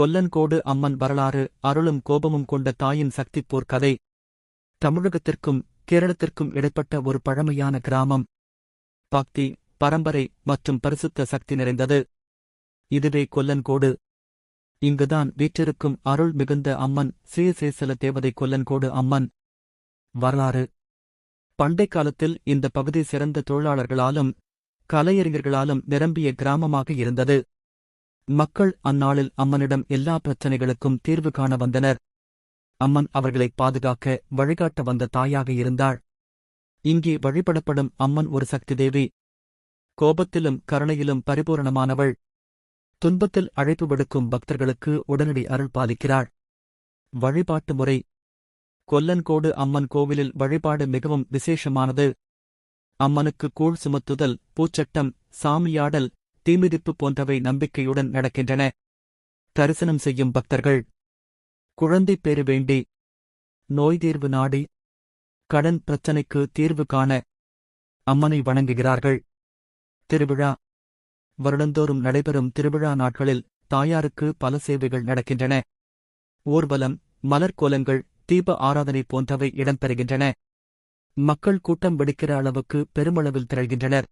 கொல்லன்கோடு அம்மன் வரலாறு அருளும் கோபமும் கொண்ட தாயின் சக்திப்போர் கதை தமிழகத்திற்கும் கேரளத்திற்கும் இடைப்பட்ட ஒரு பழமையான கிராமம். பக்தி பரம்பரை மற்றும் பரிசுத்த சக்தி நிறைந்தது. இதுவே கொல்லன்கோடு இங்குதான் வீற்றிருக்கும் அருள் மிகுந்த அம்மன் ஸ்ரீசேசல தேவதை கொல்லன்கோடு அம்மன். வரலாறு. பண்டைக் காலத்தில் இந்த பகுதி சிறந்த தொழிலாளர்களாலும் கலையறிஞர்களாலும் நிரம்பிய கிராமமாக இருந்தது. மக்கள் அந்நாளில் அம்மனிடம் எல்லா பிரச்சனைகளுக்கும் தீர்வு காண வந்தனர். அம்மன் அவர்களை பாதுகாக்க வழிகாட்ட வந்த தாயாக இருந்தாள். இங்கே வழிபடப்படும் அம்மன் ஒரு சக்தி தேவி கோபத்திலும் கருணையிலும் பரிபூரணமானவள். துன்பத்தில் அழைப்பு விடுக்கும் பக்தர்களுக்கு உடனடி அருள் பாலிக்கிறாள். வழிபாட்டு முறை. கொல்லன்கோடு அம்மன் கோவிலில் வழிபாடு மிகவும் விசேஷமானது. அம்மனுக்கு கூழ் சுமத்துதல் பூச்சட்டம் சாமியாடல் தீமிதிப்பு போன்றவை நம்பிக்கையுடன் நடக்கின்றன. தரிசனம் செய்யும் பக்தர்கள். குழந்தை பேறு வேண்டி. நோய் தீர்வு நாடி. கடன் பிரச்சனைக்கு தீர்வு காண. அம்மனை வணங்குகிறார்கள். திருவிழா. வருடந்தோறும் நடைபெறும் திருவிழா நாட்களில் தாயாருக்கு பல சேவைகள் நடக்கின்றன. ஊர்வலம் மலர்கோலங்கள் தீப ஆராதனை போன்றவை இடம்பெறுகின்றன. மக்கள் கூட்டம் வெடிக்கிற அளவுக்கு பெருமளவில் திரள்கின்றனர்